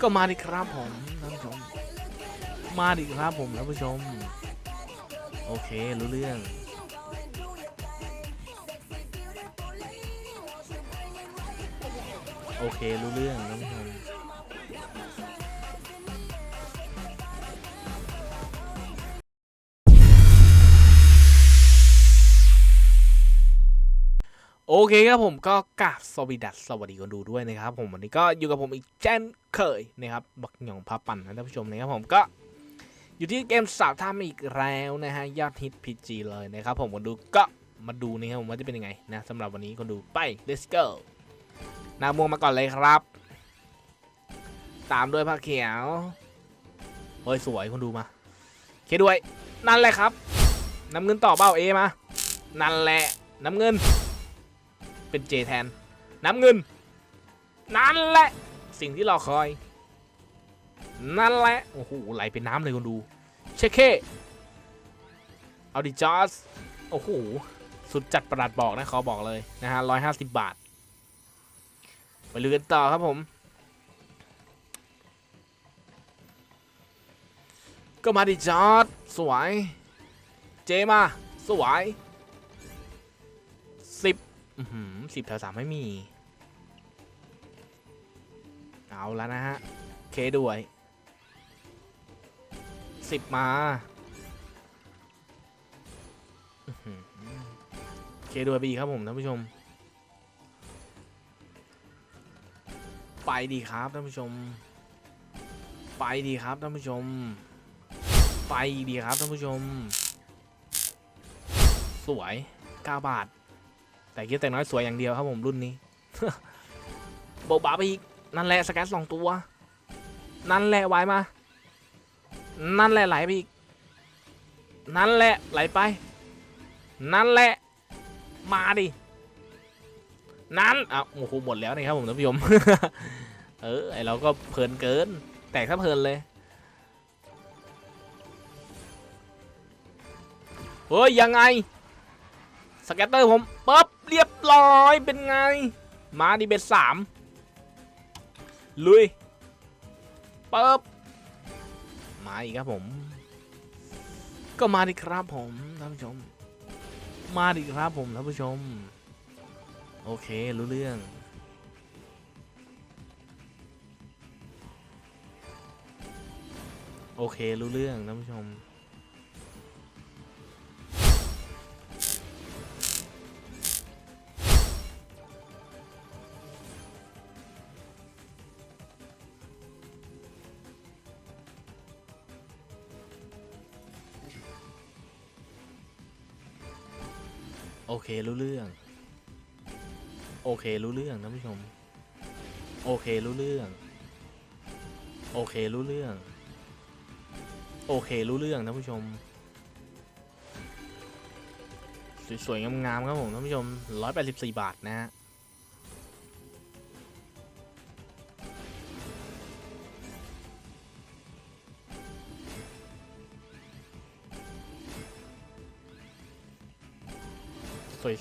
ก็มาดิครับผมท่านผู้ชม มาดิครับผมท่านผู้ชม โอเค รู้เรื่องโอเค รู้เรื่องท่านผู้ชม โอเคครับผมก็กราบสวัสดีดัสสวัสดีคนดูด้วยนะครับ ผมวันนี้ก็อยู่กับผมอีกเช่นเคยนะครับบักหยองพาปั่นนะท่านผู้ชมนะครับผมก็อยู่ที่เกมสาวท่ามอีกแล้วนะฮะยอดฮิตพีจีเลยนะครับผมคนดูก็มาดูนะครับผมว่าจะเป็นยังไงนะสำหรับวันนี้คนดูไป let's go นาม่วงมาก่อนเลยครับ ตามด้วยผ้าเขียวเฮ้ยสวยคนดูมาเคด้วยนั่นแหละครับน้ำเงินต่อเบ้าเอมานั่นแหละน้ำเงิน เป็นเจแทน น้ำเงิน นั่นแหละ สิ่งที่เราคอย นั่นแหละ โอ้โห ไหลเป็นน้ำเลยคนดู เชคเคเอาดิจอสโอ้โห สุดจัดประหลัดบอกนะขอบอกเลยนะฮะร้อยห้าสิบบาท ไปลือกันต่อครับผม ก็มาดิจอสสวย เจมา สวยสิบ สิบแถวสามไม่มี เอาแล้วนะฮะ เคด้วยสิบมาเคด้วยไปอีกครับผมท่านผู้ชม ไปดีครับท่านผู้ชม ไปดีครับท่านผู้ชม ไปดีครับท่านผู้ชม สวย 9 บาท แต่เกียร์แต่น้อยสวยอย่างเดียวครับผมรุ่นนี้โบบาไปอีก นั่นแหละสแกนสองตัว นั่นแหละไว้มา นั่นแหละไหลไปอีก นั่นแหละไหลไป นั่นแหละ มาดิ นั่นอะโอ้โหหมดแล้วนะครับผมท่านผู้ชม เออไอเราก็เพลินเกิน แตกถ้าเพลินเลย เฮ้ยยังไง สแกตเตอร์ผมปั๊บเรียบร้อยเป็นไง มาดีเบสสามลุยปั๊บมาอีกครับผม ก็มาดิครับผมท่านผู้ชม มาดิครับผมท่านผู้ชม โอเครู้เรื่องโอเค รู้เรื่องท่านผู้ชม โอเครู้เรื่อง โอเครู้เรื่องท่านผู้ชม โอเครู้เรื่อง โอเครู้เรื่อง โอเครู้เรื่องท่านผู้ชม สวยๆงามๆครับผมท่านผู้ชม 184 บาทนะฮะ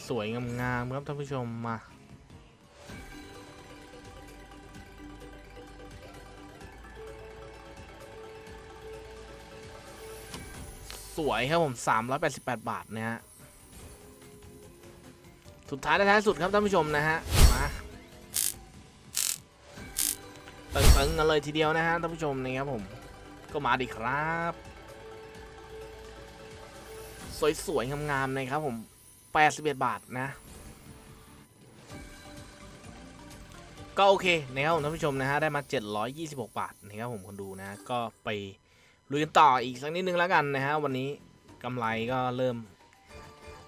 สวยๆงามๆครับท่านผู้ชมมาสวยครับผม 388 บาทนะฮะ สุดท้ายท้ายสุดครับท่านผู้ชมนะฮะ มาตึงๆกันเลยทีเดียวนะฮะท่านผู้ชมนะครับผม ก็มาดิครับ สวยๆงามๆนะครับผม 81 บาทนะ ก็โอเคนะครับผมท่านผู้ชมนะฮะได้มา 726 บาทนะครับผมคนดูนะก็ไปลุยกันต่ออีกสักนิดนึงแล้วกันนะฮะวันนี้กำไรก็เริ่ม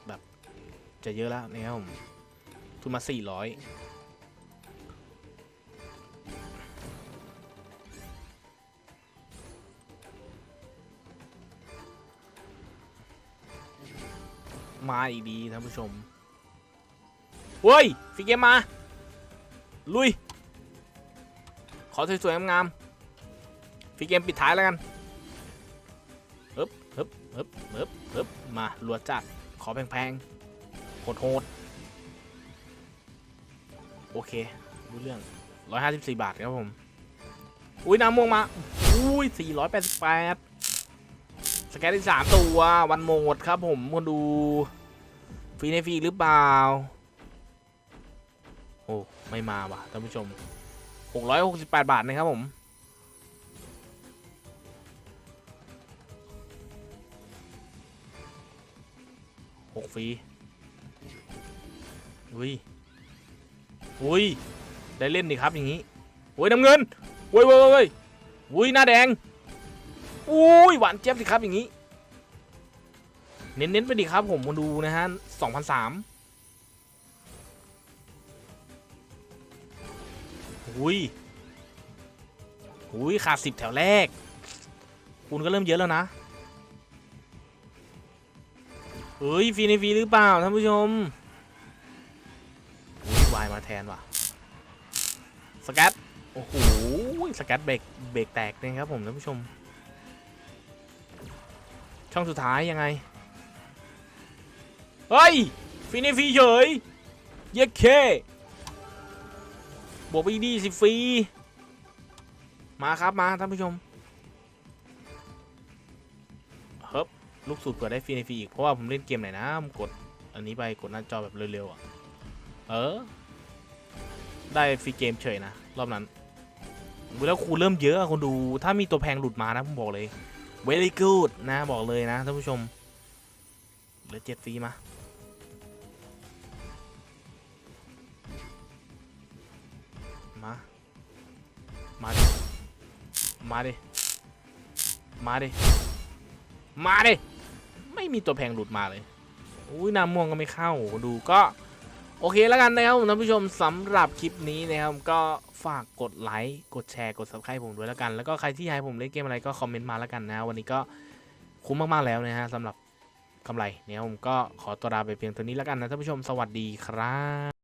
แบบจะเยอะแล้วนะครับผมทุนมา 400 มาอีกดีท่านผู้ชมเฮ้ยฟิกเกมมา ลุย ขอสวยๆงามๆฟิกเกมปิดท้ายแล้วกันฮึบฮึบฮึบฮึบฮึบมาลัวจัด ขอแพงๆโหดๆโอเครู้เรื่อง 154 บาทครับผม อุ้ยน้ำม่วงมา อุ้ย 488 สแกนที่สามตัว วันโหมดครับผมมาดู ฟรีในฟรีหรือเปล่า โอ้ ไม่มาว่ะท่านผู้ชม 668 บาทนะครับผม หกฟรีอุ้ยอุ้ย ได้เล่นดิครับอย่างนี้อุ้ยน้ำเงินอุ้ยอุ้ยอุ้ยอุ้ยหน้าแดงอุ้ยหวานเจี๊ยบสิครับอย่างนี้ เน้นๆไปดิครับผมมาดูนะฮะสองพันสามอุ้ยอุ้ยขาดสิบแถวแรก คุณก็เริ่มเยอะแล้วนะเฮ้ยฟรีในฟรีหรือเปล่าท่านผู้ชมวายมาแทนว่ะสแกตโอ้โหสแกตเบรกเบรกแตกนะครับผมท่านผู้ชม ช่องสุดท้ายยังไง เฮ้ยฟรีในฟรีเฉยเย้เคบวกไปดีสิฟรีมาครับมาท่านผู้ชมเฮ้บลูกสูตรเปิดได้ฟรีในฟรีอีก เพราะว่าผมเล่นเกมไหนนะผมกดอันนี้ไปกดหน้าจอแบบเร็วๆอะเออ ได้ฟรีเกมเฉยนะ รอบนั้นแล้วครูเริ่มเยอะอะคนดูถ้ามีตัวแพงหลุดมานะผมบอกเลย very good นะบอกเลยนะท่านผู้ชมเหลือเจ็ดฟรีมา มา มาดิ มาดิ มาดิ มาดิ ไม่มีตัวแพงหลุดมาเลย อุ้ยน้ำม่วงก็ไม่เข้า ดูก็ โอเคแล้วกันนะครับท่านผู้ชมสำหรับคลิปนี้นะครับ ก็ฝากกดไลค์ กดแชร์ กด subscribe ผมด้วยแล้วกัน แล้วก็ใครที่อยากให้ผมเล่นเกมอะไรก็คอมเมนต์มาแล้วกันนะ วันนี้ก็คุ้มมากๆแล้วนะฮะสำหรับกำไรเนี่ยผมก็ขอตัวลาไปเพียงเท่านี้แล้วกันนะท่านผู้ชมสวัสดีครับ